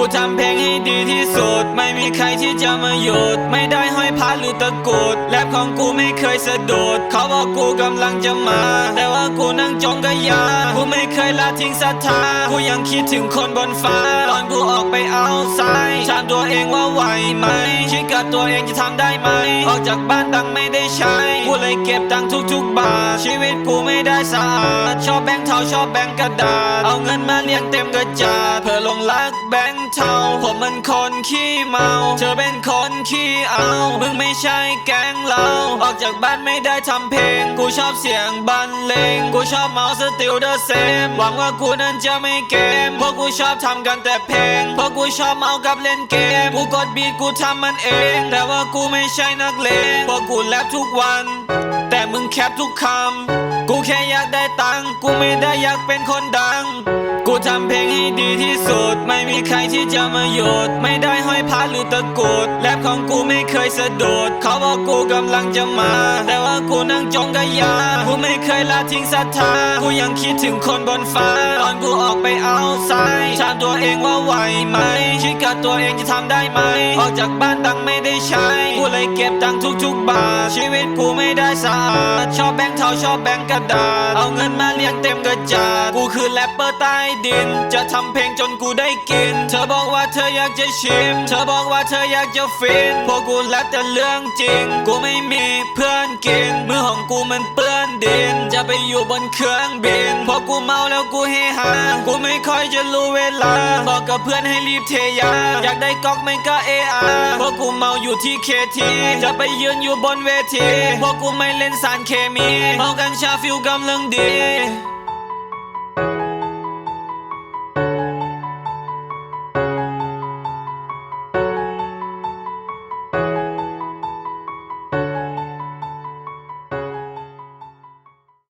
ูทำเพลงให้ดีที่สุด ไม่มีใครที่จะมาหยุด ไม่ได้ห้อยพาหรือตะกุดแรปของกูไม่เคยสะดุด เขาบอกกูกำลังจะมา แต่ว่ากูนั่งจงกะยา กูไม่เคยละทิ้งศรัทธา กูยังคิดถึงคนบนฟ้า ตอนกูออกไปเอาไซด์ถามตัวเองว่าไหวไหม คิดกับตัวเองจะทำได้ไหม ออกจากบ้านตังไม่ได้ใช้ กูเลยเก็บตังค์ทุกๆบาท ชีวิตกูไม่ได้สะอาด ชอบแบงค์เทาชอบแบงค์กระดาษ เอาเงินมาเลี้ยงเต็มกระจาดเพื่อลงรักแบงค์เทาผมมันคนขี้เมา เธอเป็นคนขี้เอา มึงไม่ใช่แก๊งเรา ออกจากบ้านไม่ได้ทำเพลง กูชอบเสียงบรรเลง กูชอบเมาสติลเดอร์เซม หวังว่ากูนั้นจะไม่เกม เพราะกูชอบทำกันแต่เพลง เพราะกูชอบเมากับเล่นเกม กูกดบีทกูทำมันเอง แต่ว่ากูไม่ใช่นักเลง เพราะกูแรปทุกวัน แต่มึงแคปทุกคำ กูแค่อยากได้ตังกูไม่ได้อยากเป็นคนดัง ดีที่สุด ไม่มีใครที่จะมาหยุด ไม่ได้ห้อย หรือตะกุดแรปของกูไม่เคยสะดุดเขาบอกกูกำลังจะมา แต่ว่ากูนั่งจองกระยา กูไม่เคยละทิ้งศรัทธา กูยังคิดถึงคนบนฟ้า ตอนกูออกไปเอาไซด์ถามตัวเองว่าไหวไหมคิดกับตัวเองจะทำได้ไหม ออกจากบ้านตังไม่ได้ใช้ กูเลยเก็บตังค์ทุกๆบาท ชีวิตกูไม่ได้สะอาด ชอบแบงค์เทาชอบแบงค์กระดาษ เอาเงินมาเลี้ยงเต็มกระจาด กูคือแรปเปอร์ใต้ดิน จะทำเพลงจนกูได้กิน เธอบอกว่าเธออยากจะชิม เธอบอกอกว่าเธออยากจะฟินพวกกูแรปแต่เรื่องจริง กูไม่มีเพื่อนกิน มือของกูมันเปื้อนดิน จะไปอยู่บนเครื่องบินพอกูเมาแล้วกูเฮฮากูไม่ค่อยจะรู้เวลา บอกกับเพื่อนให้รีบเทยา อยากได้ก๊อกไม่ก็เออาพวกกูเมาอยู่ที่เคทีจะไปยืนอยู่บนเวทีพวกกูไม่เล่นสารเคมีเมากัญชาฟิลกำลังดี